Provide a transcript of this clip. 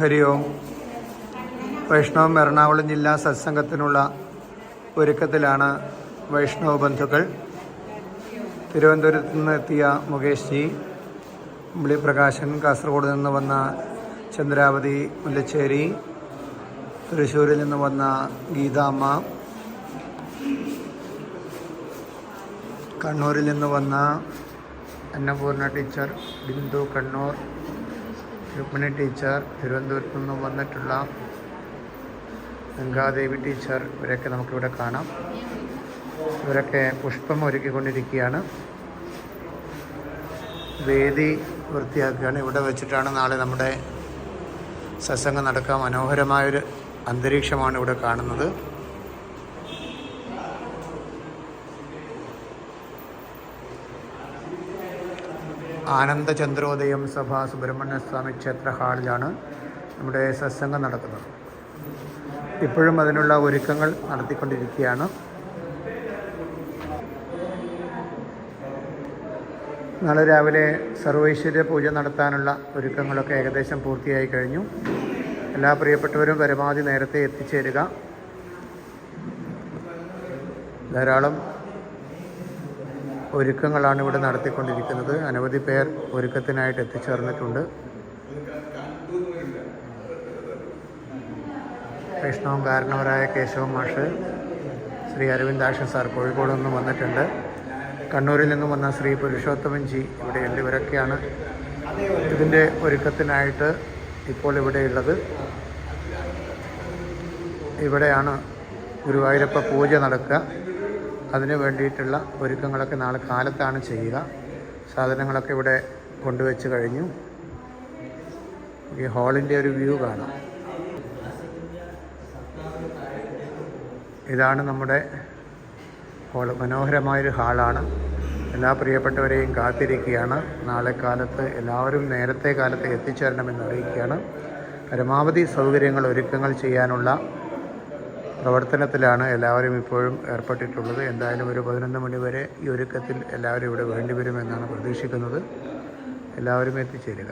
ഹരി ഓം വൈഷ്ണവം എറണാകുളം ജില്ലാ സത്സംഗത്തിനുള്ള ഒരുക്കത്തിലാണ് വൈഷ്ണവ ബന്ധുക്കൾ. തിരുവനന്തപുരത്ത് നിന്ന് എത്തിയ മുകേഷ് ജി ഉള്ളിപ്രകാശൻ കാസർഗോഡ് നിന്ന് വന്ന ചന്ദ്രാവതി മുല്ലച്ചേരി തൃശ്ശൂരിൽ നിന്ന് വന്ന ഗീതാമ്മ കണ്ണൂരിൽ നിന്ന് വന്ന അന്നപൂർണ ടീച്ചർ ബിന്ദു കണ്ണൂർ രുക്മിണി ടീച്ചർ തിരുവനന്തപുരത്ത് നിന്നും വന്നിട്ടുള്ള ഗംഗാദേവി ടീച്ചർ ഇവരൊക്കെ നമുക്കിവിടെ കാണാം. ഇവരൊക്കെ പുഷ്പം ഒരുക്കിക്കൊണ്ടിരിക്കുകയാണ്. വേദി വൃത്തിയാക്കുകയാണ്. ഇവിടെ വെച്ചിട്ടാണ് നാളെ നമ്മുടെ സത്സംഗം നടക്കാൻ മനോഹരമായൊരു അന്തരീക്ഷമാണ് ഇവിടെ കാണുന്നത്. ആനന്ദചന്ദ്രോദയം സഭ സുബ്രഹ്മണ്യസ്വാമി ക്ഷേത്ര ഹാളിലാണ് നമ്മുടെ സത്സംഗം നടക്കുന്നത്. ഇപ്പോഴും അതിനുള്ള ഒരുക്കങ്ങൾ നടത്തിക്കൊണ്ടിരിക്കുകയാണ്. നാളെ രാവിലെ സർവൈശ്വര്യ പൂജ നടത്താനുള്ള ഒരുക്കങ്ങളൊക്കെ ഏകദേശം പൂർത്തിയായി കഴിഞ്ഞു. എല്ലാ പ്രിയപ്പെട്ടവരും പരമാവധി നേരത്തെ എത്തിച്ചേരുക. ധാരാളം ഒരുക്കങ്ങളാണ് ഇവിടെ നടത്തിക്കൊണ്ടിരിക്കുന്നത്. അനവധി പേർ ഒരുക്കത്തിനായിട്ട് എത്തിച്ചേർന്നിട്ടുണ്ട്. വൈഷ്ണവും കാരണവരായ കേശവ മാഷ് ശ്രീ അരവിന്ദാക്ഷൻ സാർ കോഴിക്കോട് നിന്നും വന്നിട്ടുണ്ട്. കണ്ണൂരിൽ നിന്നും വന്ന ശ്രീ പുരുഷോത്തമൻ ജി ഇവിടെയുണ്ട് ഇവരൊക്കെയാണ് ഇതിന്റെ ഒരുക്കത്തിനായിട്ട് ഇപ്പോൾ ഇവിടെയുള്ളത് ഇവിടെയാണ് ഗുരുവായൂരപ്പ പൂജ നടക്കുക. അതിന് വേണ്ടിയിട്ടുള്ള ഒരുക്കങ്ങളൊക്കെ നാളെ കാലത്താണ് ചെയ്യുക. സാധനങ്ങളൊക്കെ ഇവിടെ കൊണ്ടുവച്ച് കഴിഞ്ഞു. ഈ ഹാളിന്റെ ഒരു വ്യൂ കാണാം. ഇതാണ് നമ്മുടെ ഹോൾ മനോഹരമായൊരു ഹാളാണ്. എല്ലാ പ്രിയപ്പെട്ടവരെയും കാത്തിരിക്കുകയാണ്. നാളെ കാലത്ത് എല്ലാവരും നേരത്തെ കാലത്ത് എത്തിച്ചേരണമെന്ന് അറിയിക്കുകയാണ്. പരമാവധി സൗകര്യങ്ങൾ ഒരുക്കങ്ങൾ ചെയ്യാനുള്ള പ്രവർത്തനത്തിലാണ് എല്ലാവരും ഇപ്പോഴും ഏർപ്പെട്ടിട്ടുള്ളത്. എന്തായാലും ഒരു പതിനൊന്ന് മണി വരെ ഈ ഒരുക്കത്തിൽ എല്ലാവരും ഇവിടെ വേണ്ടിവരുമെന്നാണ് പ്രതീക്ഷിക്കുന്നത്. എല്ലാവരും എത്തിച്ചേരുക.